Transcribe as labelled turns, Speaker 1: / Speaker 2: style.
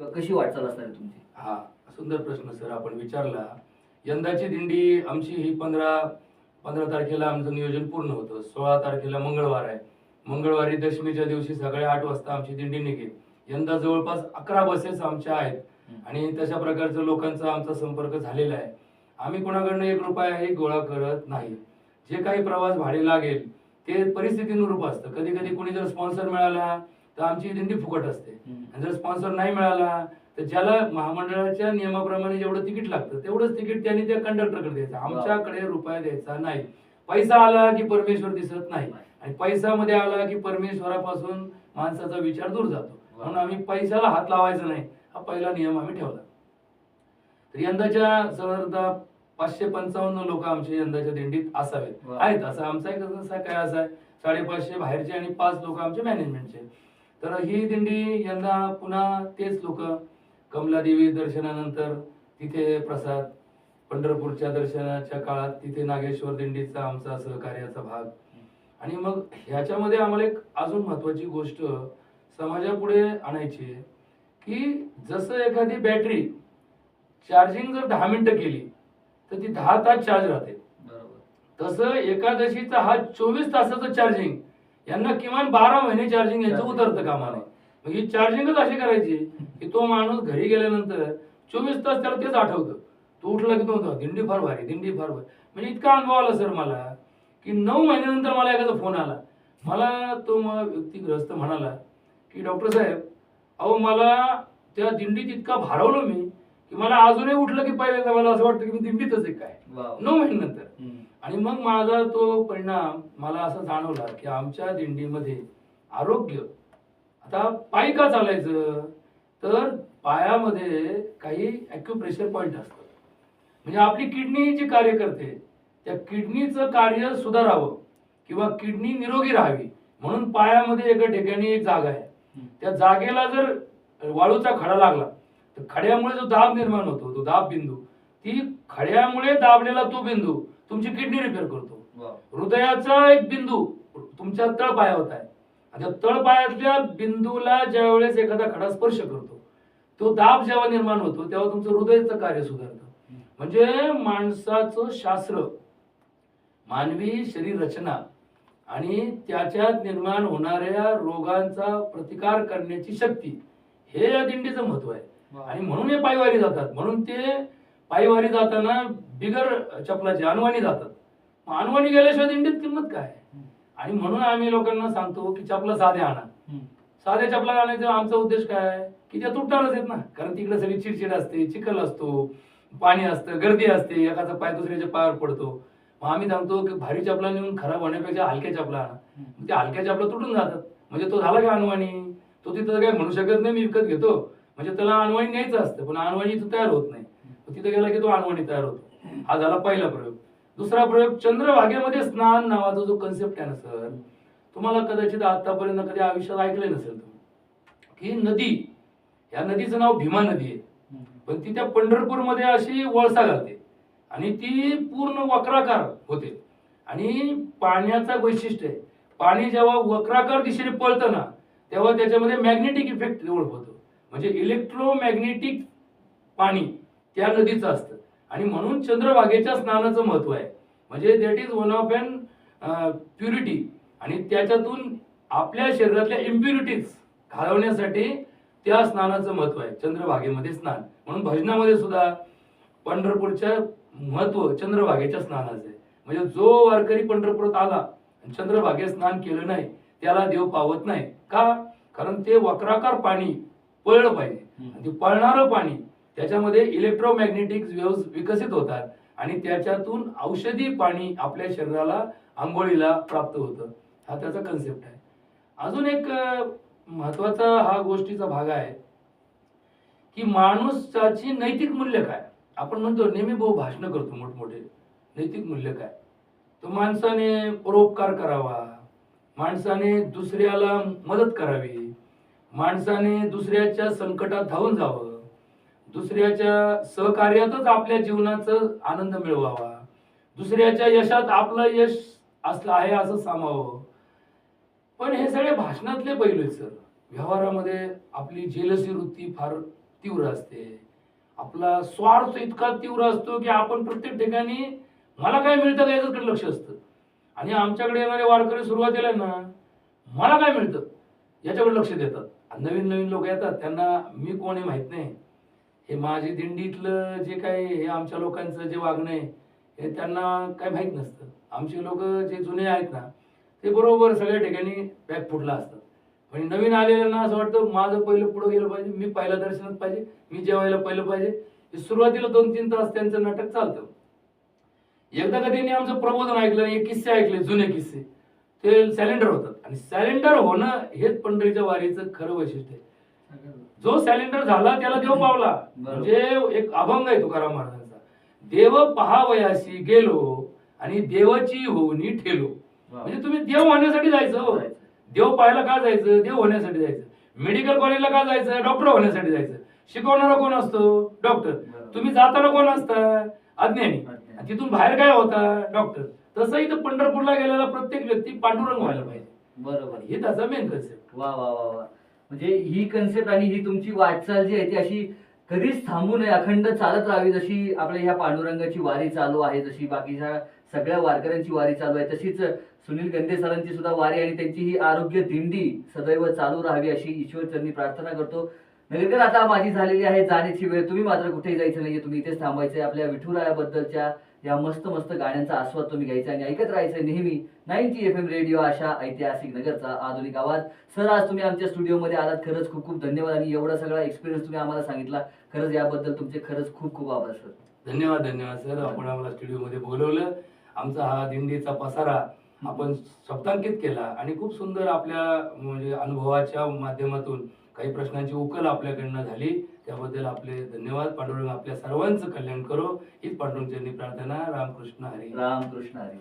Speaker 1: कशी वाटचाल असणार आहे तुमची?
Speaker 2: हा सुंदर प्रश्न सर. आपण विचारला. यंदाची दिंडी आमची ही पंधरा पंधरा तारखेला आमचं नियोजन पूर्ण होतं. सोळा तारखेला मंगळवार आहे. मंगळवारी दशमीच्या दिवशी सकाळी आठ वाजता आमची दिंडी निघेल. यंदा जवळपास अकरा बसेस आमच्या आहेत. आणि तशा प्रकारचं लोकांचा आमचा संपर्क झालेला आहे. आम्ही कोणाकडनं एक रुपयाही गोळा करत नाही. जे काही प्रवास भाडे लागेल ते परिस्थितीनुरूप असतं. कधी कधी कोणी जर स्पॉन्सर मिळाला तर आमची दिंडी फुकट असते. आणि जर स्पॉन्सर नाही मिळाला तर ज्याला महामंडळाच्या नियमाप्रमाणे जेवढं तिकीट लागतं तेवढंच तिकीट त्यांनी त्या कंडक्टरकडे द्यायचं. आमच्याकडे रुपया द्यायचा नाही. पैसा आला की परमेश्वर दिसत नाही. आणि पैसा मध्ये आला की परमेश्वरापासून माणसाचा विचार दूर जातो. म्हणून आम्ही पैशाला हात लावायचा नाही. हा पहिला नियम आम्ही ठेवला. तर यंदाच्या साधारणतः पाचशे पंचावन्न लोक आमच्या यंदाच्या दिंडीत असावेत. आहेत. असं आमचा एक असा काय असा आहे? साडेपाचशे बाहेरचे आणि पाच लोक आमचे मॅनेजमेंटचे तर ही दिंडी यंदा पुन्हा तेच लोक कमलादेवी दर्शनानंतर तिथे प्रसाद पंढरपूरच्या दर्शनाच्या काळात तिथे नागेश्वर दिंडीचा आमचा सहकार्याचा भाग. आणि मग ह्याच्यामध्ये आम्हाला एक अजून महत्वाची गोष्ट समाजापुढे आणायची आहे की जसं एखादी बॅटरी चार्जिंग जर दहा मिनिटं केली तर ती दहा तास चार्ज राहते.
Speaker 1: बरोबर.
Speaker 2: तसं एकादशीचा हा चोवीस तासाचं चार्जिंग यांना किमान बारा महिने चार्जिंग यांचं. उतरतं कामा नये मग ही चार्जिंगच अशी करायची की तो माणूस घरी गेल्यानंतर चोवीस तास त्याला तेच आठवतं तो उठला की तो म्हणतो दिंडी फार भारी दिंडी फार भारी म्हणजे इतका अनुभव आला सर मला की नऊ महिन्यानंतर मला एखादा फोन आला मला तो मग व्यक्तिग्रस्त म्हणाला की डॉक्टर साहेब अहो मला त्या दिंडीत इतका भारवलो मी की मला अजूनही उठलं की पहिल्यांदा मला असं वाटतं की मी दिंडीतच आहे काय. नऊ महिन्यानंतर. आणि मग माझा तो परिणाम मला असं जाणवला की आमच्या दिंडीमध्ये आरोग्य आता पायी का चालायचं? तर पायामध्ये काही ॲक्युप्रेशर पॉईंट असतात म्हणजे आपली किडनी जी कार्य करते त्या किडनीचं कार्य सुधारावं किंवा किडनी निरोगी राहावी म्हणून पायामध्ये एका ठिकाणी एक जागा आहे. त्या जागेला जर वाळूचा खडा लागला तर खड्यामुळे जो दाब निर्माण होतो तो दाब बिंदू ती खड्यामुळे दाबलेला तो बिंदू तुमची किडनी रिपेअर करतो. हृदयाचा एक बिंदू तुमच्या तळपायावर आहे. आणि त्या तळपायातल्या बिंदूला ज्या वेळेस एखादा खडा स्पर्श करतो तो दाब जेव्हा निर्माण होतो तेव्हा तुमचं हृदयाचं कार्य सुधारतं. म्हणजे माणसाचं शास्त्र मानवी शरीर रचना आणि त्याच्यात निर्माण होणाऱ्या रोगांचा प्रतिकार करण्याची शक्ती हे या दिंडीचं महत्त्व आहे. आणि म्हणून हे पायवारी जातात. म्हणून ते पायवारी जाताना बिगर चपलाचे अनवाणी जातात. अनवाणी गेल्याशिवाय दिंडीत किंमत काय? आणि म्हणून आम्ही लोकांना सांगतो की चपला साध्या आणा. साध्या चपला आणायचा आमचा उद्देश काय? की त्या तुटणारच आहेत ना. कारण तिकडे सगळी चिडचिड असते चिखल असतो पाणी असतं गर्दी असते एकाचा पाय दुसऱ्याच्या पायावर पडतो. मग आम्ही सांगतो की भारी चपला नेऊन खराब होण्यापेक्षा हलक्या चपला आणा. त्या हलक्या चपला तुटून जातात. म्हणजे तो झाला का अनवाणी? तो तिथं काही म्हणू शकत नाही मी विकत घेतो. म्हणजे त्याला अनवाणी न्यायचं असतं पण अनवाणी तयार होत नाही. तिथं गेला की तो अनवाणी तयार होतो. हा झाला पहिला प्रयोग. दुसरा प्रयोग चंद्रभागेमध्ये स्नान नावाचा जो कन्सेप्ट आहे ना सर तुम्हाला कदाचित आतापर्यंत कधी आयुष्यात ऐकलं नसेल की नदी या नदीचं नाव भीमा नदी आहे. पण ती त्या पंढरपूरमध्ये अशी वळसा घालते. आणि ती पूर्ण वक्राकार होते. आणि पाण्याचा वैशिष्ट्य आहे. पाणी जेव्हा वक्राकार दिशेने पळतं ना तेव्हा त्याच्यामध्ये मॅग्नेटिक इफेक्ट डेव्हलप होतो म्हणजे इलेक्ट्रोमॅग्नेटिक पाणी त्या नदीचं असतं. आणि म्हणून चंद्रभागेच्या स्नानाचं महत्त्व आहे. म्हणजे that is one of an purity आणि त्याच्यातून आपल्या शरीरातल्या इम्प्युरिटीज घालवण्यासाठी त्या स्नानाचं महत्त्व आहे. चंद्रभागेमध्ये स्नान. म्हणून भजनामध्ये सुद्धा पंढरपूरच्या महत्त्व चंद्रभागेच्या स्नानाचं आहे. म्हणजे जो वारकरी पंढरपुरात आला चंद्रभागे चंद्रभागेत स्नान केलं नाही त्याला देव पावत नाही. का? कारण ते वक्राकार पाणी पळलं पाहिजे. ते पळणारं पाणी त्याच्यामध्ये इलेक्ट्रोमॅग्नेटिक वेव्स विकसित होतात आणि त्याच्यातून औषधी पाणी आपल्या शरीराला आंघोळीला प्राप्त होतं. हा त्याचा कन्सेप्ट आहे. अजून एक महत्त्वाचा हा गोष्टीचा भाग आहे की माणूसाची नैतिक मूल्य काय? आपण म्हणतो नेहमी भाऊ भाषण करतो मोठमोठे. नैतिक मूल्य काय? तर माणसाने परोपकार करावा. माणसाने दुसऱ्याला मदत करावी. माणसाने दुसऱ्याच्या संकटात धावून जावं. दुसऱ्याच्या सहकार्यातच आपल्या जीवनाचा आनंद मिळवावा. दुसऱ्याच्या यशात आपलं यश असलं आहे असं सामावं. पण हे सगळे भाषणातले पैलू आहेत सर. व्यवहारामध्ये आपली जेलसी वृत्ती फार तीव्र असते. आपला स्वार्थ इतका तीव्र असतो की आपण प्रत्येक ठिकाणी मला काय मिळतं का याच्याकडे लक्ष असतं? आणि आमच्याकडे येणारे वारकरी सुरुवातीला ना मला काय मिळतं? याच्याकडे लक्ष देतात. नवीन नवीन लोक येतात त्यांना मी कोण आहे माहीत नाही. हे माझे दिंडीतलं जे काही हे आमच्या लोकांचं जे वागणं आहे हे त्यांना काय माहीत नसतं. आमचे लोक जे जुने आहेत ना ते बरोबर सगळ्या ठिकाणी बॅग फुटला असतात. म्हणजे नवीन आलेल्यांना असं वाटतं माझं पहिलं पुढं गेलं पाहिजे मी पहिल्या दर्शनात पाहिजे मी जेवायला पहिलं पाहिजे. सुरुवातीला दोन तीन तास त्यांचं नाटक चालतं. एकदा का त्यांनी आमचं प्रबोधन ऐकलं आणि हे किस्से ऐकले जुने किस्से. ते सॅलेंडर होतात. आणि सॅलेंडर होणं हेच पंढरीच्या वारीचं खरं वैशिष्ट्य आहे. जो सॅलेंडर झाला त्याला देव पावला. म्हणजे एक अभंग आहे तुकाराम महाराजांचा. देव पहावयाशी गेलो आणि देवाची होऊनी ठेलो. म्हणजे तुम्ही देव होण्यासाठी जायचं हो. देव पाहायला का जायचं? देव होण्यासाठी जायचं. मेडिकल कॉलेजला का जायचं? डॉक्टर होण्यासाठी जायचं. शिकवणारा कोण असतो? डॉक्टर. तुम्ही जाताना कोण असता? अज्ञानी. तिथून बाहेर काय होता? डॉक्टर. तसं इथं पंढरपूरला गेलेला प्रत्येक व्यक्ती पांडुरंग व्हायला पाहिजे.
Speaker 1: बरोबर.
Speaker 2: हे त्याचा मेन कन्सेप्ट
Speaker 1: वा वा वा वा. म्हणजे ही कन्सेप्ट आणि ही तुमची वाटचाल जी आहे ती अशी कधीच थांबू नये अखंड चालत राहावी जशी आपल्या ह्या पांडुरंगाची वारी चालू आहे जशी बाकीच्या सगळ्या वारकऱ्यांची वारी चालू आहे तशीच सुनील गंदे सरांची सुद्धा वारी आणि त्यांची ही आरोग्य दिंडी सदैव चालू राहावी अशी ईश्वरचरणी प्रार्थना करतो. नगरकर आता माझी झालेली आहे जाण्याची वेळ. तुम्ही मात्र कुठेही जायचं नाहीये तुम्ही इथेच थांबायचंय आपल्या विठुरायाबद्दलच्या या मस्त मस्त गाण्यांचा आस्वाद तुम्ही घ्यायचा आणि ऐकत राहायचंय नेहमी नाईन्टी एफ एम रेडिओ अशा ऐतिहासिक नगरचा आधुनिक आवाज. सर आज तुम्ही आमच्या स्टुडिओमध्ये आलात. खरंच खूप खूप धन्यवाद आणि एवढा सगळा एक्सपिरियन्स तुम्ही आम्हाला सांगितला. खरंच याबद्दल तुमचे खरंच खूप खूप आभार सर.
Speaker 2: धन्यवाद धन्यवाद सर. आपण आम्हाला स्टुडिओमध्ये बोलवलं. आमचा हा दिंडीचा पसारा आपण शब्दांकित केला आणि खूप सुंदर आपल्या म्हणजे अनुभवाच्या माध्यमातून काही प्रश्नांची उकल आपल्याकडनं झाली. त्याबद्दल आपले धन्यवाद. पांडुरंग आपल्या सर्वांचं कल्याण करो. हीच पांडुरंग प्रार्थना. रामकृष्ण हरी.
Speaker 1: रामकृष्ण हरी.